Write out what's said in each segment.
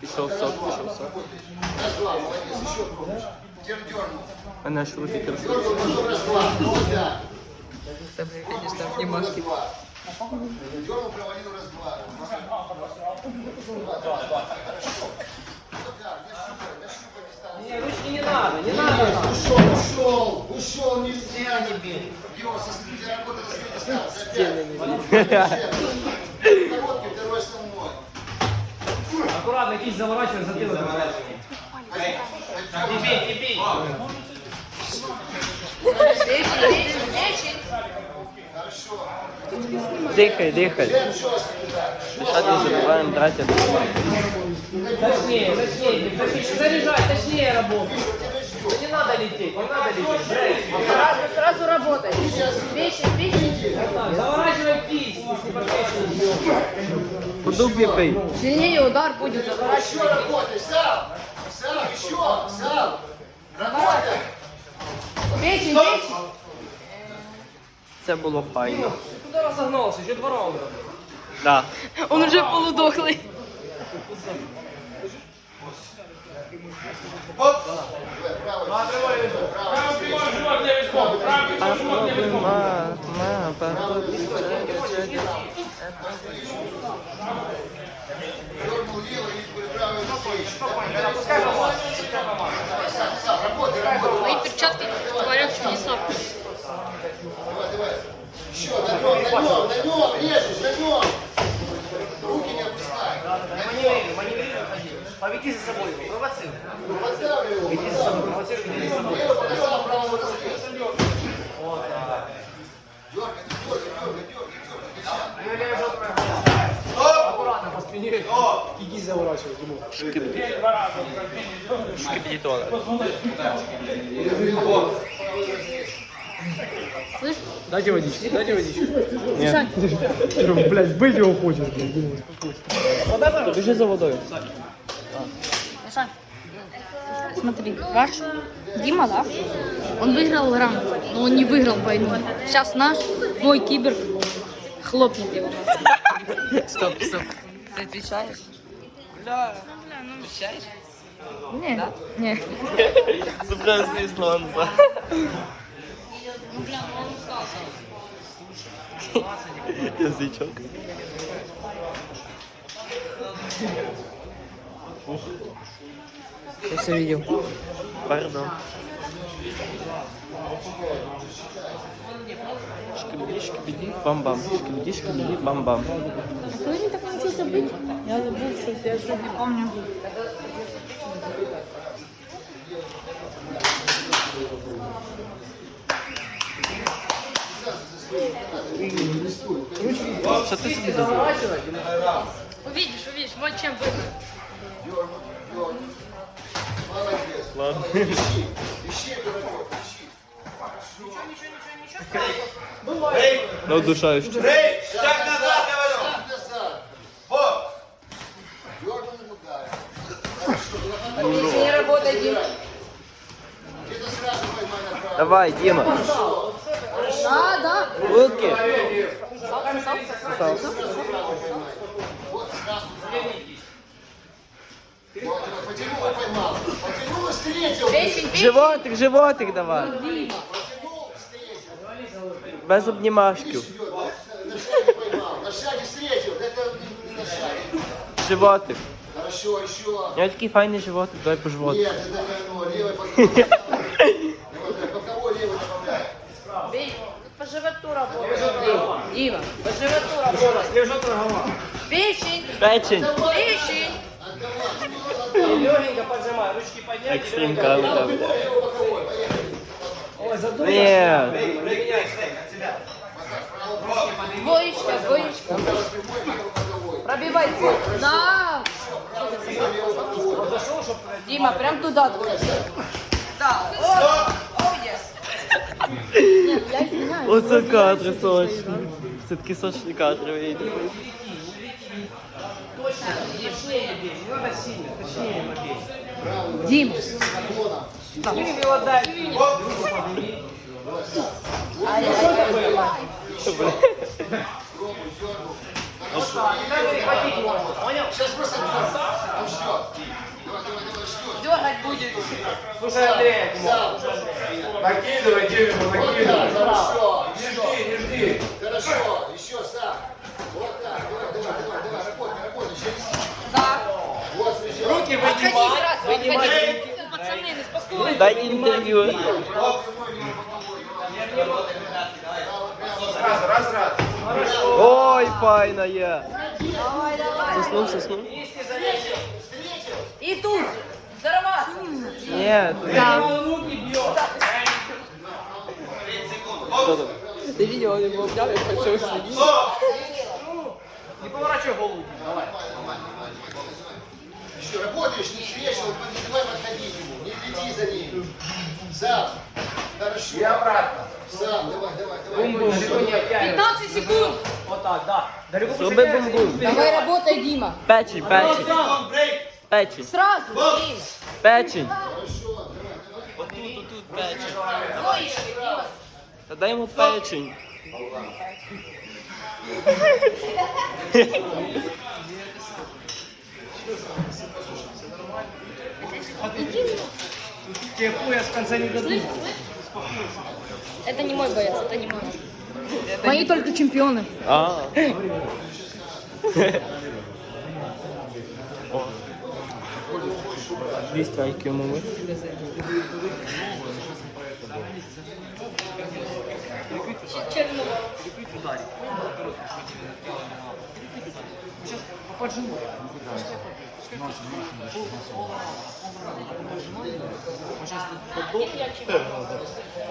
Пішов сок, пішов сок. Мене ж руки трясуться. Конечно, обнимашки. Дернул, провалил раз-два. Не, ручки не надо, не надо. Ушел, ушел, ушел, нельзя не бей. Его со студии работы на свете стал. Короткий, Аккуратно, кисть заворачивай, затылок заворачивай. Не бей, не бей. Печень, печень, печень. Дихай, дихай. Дишати забуваємо, братя. Точнее, точнее, точнее, заряжай, точнее работай. Ну, Не надо лететь, не надо лететь. Сразу, сразу работай. Печень. Так, Заворачивай кисть, если подпечь. По дубі. Сильнее удар будет заворачивать. Еще работай, сам. Сам, еще, сам. Работай. Печень, печень. Це було файно. Куда разогнался? Еще два раунда. Да. Он уже полудохлый. Папа, Дернул левый и работай, работай. Мои перчатки творят чудеса. Давай, давай. Еще, на нем, на нем, на нем, режешь, на нем. Поведи за собой его, провоцируй. Подставлю его. Веди за собой, провоцируй, веди за собой. Лево показал, право разрез. Дергай, дергай, дергай, дергай. Левая, левая, желтая нога. Аккуратно, по спине. Кисть заворачивай, Тимур. Шкібдітола. Дайте водички, дайте водички. Блять, быть его хочешь, блядь. Біжи за водою. Миша, смотри, ваш Дима, да? Он выиграл раунд, но он не выиграл войну. Сейчас наш бой кибер хлопнет его. Стоп, стоп. Ты отвечаешь? Бля. Отвечаешь? Не, не. Забрав свої слова назад. Язичок. Я все видел. Пардон. Шкибиди, шкибиди, бам-бам. Шкибиди, шкибиди, бам-бам. Кто не так научился быть? Я забыл, что я что не помню. Ти собі дозволив? Увидишь, увидишь, вот чем выиграл. Ладно. Ищи, дорогой, ищи. На удушаючи. Шаг назад. Дернул и ударил. Не работай, Дим. Где-то сразу поймай направо. Давай, Дима. Да, да. Руки. Вот, Животик, животик давай. Потянул, встретил. Без обнімашків. Идет, на шаге поймал, на шаге встретил, это не, не на шаге. Животик. Хорошо, еще. У нього такий файний животик, дай по животу. Нет, это не оно, левый подбородок. Давай, Боковой левый добавляй. Бей, по животу работает. Дима, по животу работает. Лежать голова. Печень, Печень. печень. Легенько поджимай, ручки подняй. Екстрим камера. Левый боковой, поехали. Ой, задуй. Ні. Двоечка, двоечка. Пробивай. Да. Зашел, чтобы Дима, прям туда двоечка. Я извиняюсь. Оце кадри сочні. Це такі сочні кадри вийдуть. Не надо сильно, точнее побей. Дима. Сними его дай. Сейчас просто он ждет. Дергать будет. Слушай, Андрей. Накидывай, Вот накидывай. хорошо. Не жди, не жди. Хорошо, еще сам. вынимай. сразу, отходи. Пацаны, ну спокойно. Дай інтерв'ю. Раз, раз, раз. Ой, файна є. Соснув, соснув. И тут. Взорваться. Ні, тут Да. Руки бьет. хто тут? Не поворачивай голову. Давай. Еще работаешь, не свечивай, не давай подходить ему, не лети за ним. Сам. Хорошо. И обратно. Сам, давай, давай, давай. Далеко не оттягивай. 15 секунд. Вот так, да. Далеко. Давай работай, Дима. Печень, печень, печень, Сразу. Печень. Хорошо, давай, давай. Отут, отут печень. Та дай йому печень. Тебе пояс в конце не дадут. Это не мой боец, это не мой. Мои только чемпионы. А.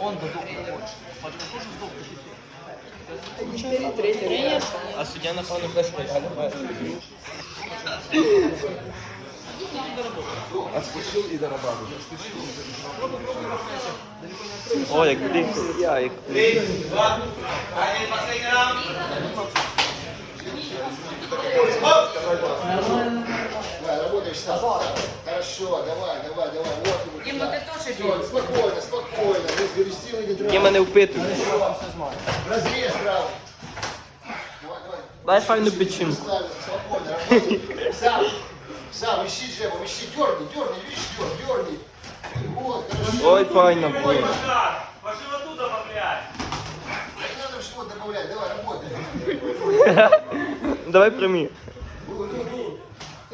О. Дві страйки йому ми. А суддя, напевно, теж виграє. Отспешил и дорабатывал. О, як блін, я, як блін. Давай, работаешь сам. Хорошо, давай, давай, давай. Вот ему. Дима, ты тоже Всё, Спокойно, спокойно. Не бери силы, не Є дрожь. мене впитують. Разрез правый. Давай, давай. Дай файну печінку. Ставим, спокойно, работай. Сам, сам, ищи джебом, ищи, дерни, дерни, видишь, дерни, дерни. Вот, хорошо. Ой, файно було. Не надо в живот добавлять, давай, работай. Давай прямі.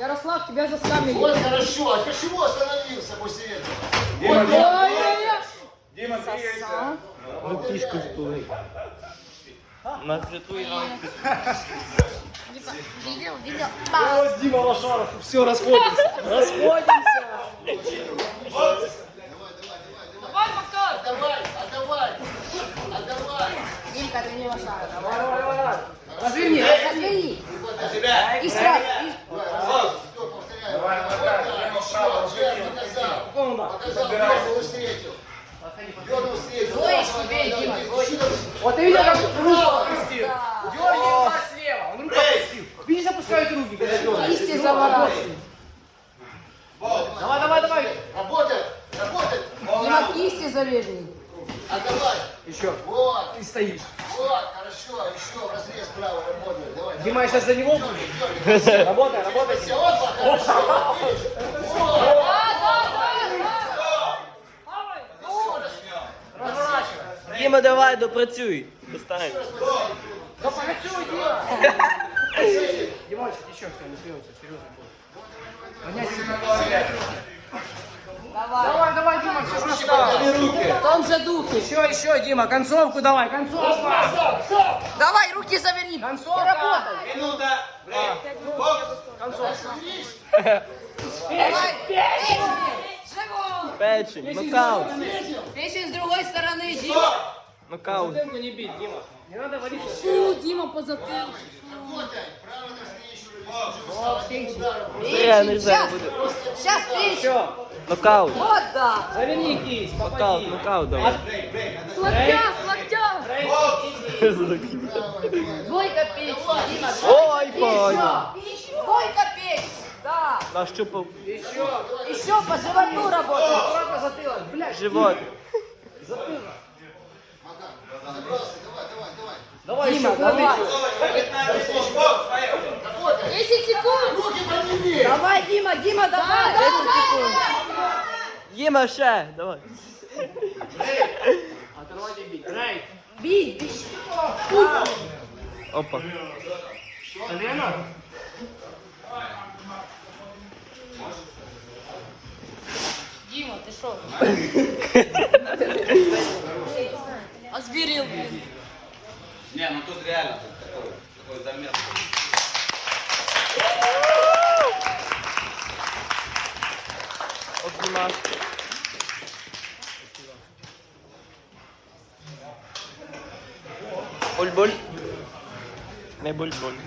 Ярослав, тебя заскамили. Вот хорошо, а почему остановился после этого? Дима, Дима, Ой-ой-ой. Дима, двигайся. Рукішку стули. На святу ранку. Видел, видел. Ба. Вот Дима Лошаров. Все, расходимся. Расходимся. Давай, Макар. Отдавай, отдавай, отдавай. Димка, ты не лошара. Давай, давай, давай. Разверни. Разверни. И сразу. и- Все, повторяю. Вот так, еще, джеб, показал. Дернул, встретил. Дернул, встретил. Двоечку бей, Дима, двоечку. Вот ты видел, как руку опустил? Дерни рука слева. Он руку опустил. Видишь, опускают руки. Кисти заворачивай. Давай, давай, давай. Работает, работает. Дима, кисти заведенный. Отдавай. Еще. Вот, Ты стоишь. вот, хорошо, еще разрез правый работает. Давай, давай. Дима, я сейчас за него буду. Работай, работай. Все, вот, хорошо, видишь? Вот. Разворачивай. Діма, давай, допрацюй. Достань. Да працюй, Дима! Димончик, еще все, не смеется, серьезно. Понять себя. Давай, давай, Дима, все же осталось. В том же духе. Еще, еще, Дима, концовку давай, концовку. Давай, руки заверни. Концовка. Работай. Минута. Бокс. Давай. Печень, нокаут. Печень с другой стороны. Дима. Нокаут. Стенку не бить, Дима. Не надо валить. Фу, Дима по затылку. Зря нельзя Сейчас. буде. Сейчас печень. Все, Нокаут. Вот да. заверни кисть, Нокаут, попади. нокаут давай. С локтя, с локтя. Двойка печень. Дима. Ой, понял. Двойка Да. Нащупав Еще по животу работай. Аккуратно затылок, блядь. живот. Давай Дима, еще, куда ты давай. идешь? 15 секунд. Бокс. Поехали. 10 секунд. Руки подними! Давай, Дима, Дима, давай. Діма, ще, давай. Оторвать и бить. Рейд. Бей, бей. Опа. Колено. Дима, ты что? Озверел, блин. Не, ну тут реально тут такой, такой замер. Обнімашки. Буль-буль. Не буль-буль.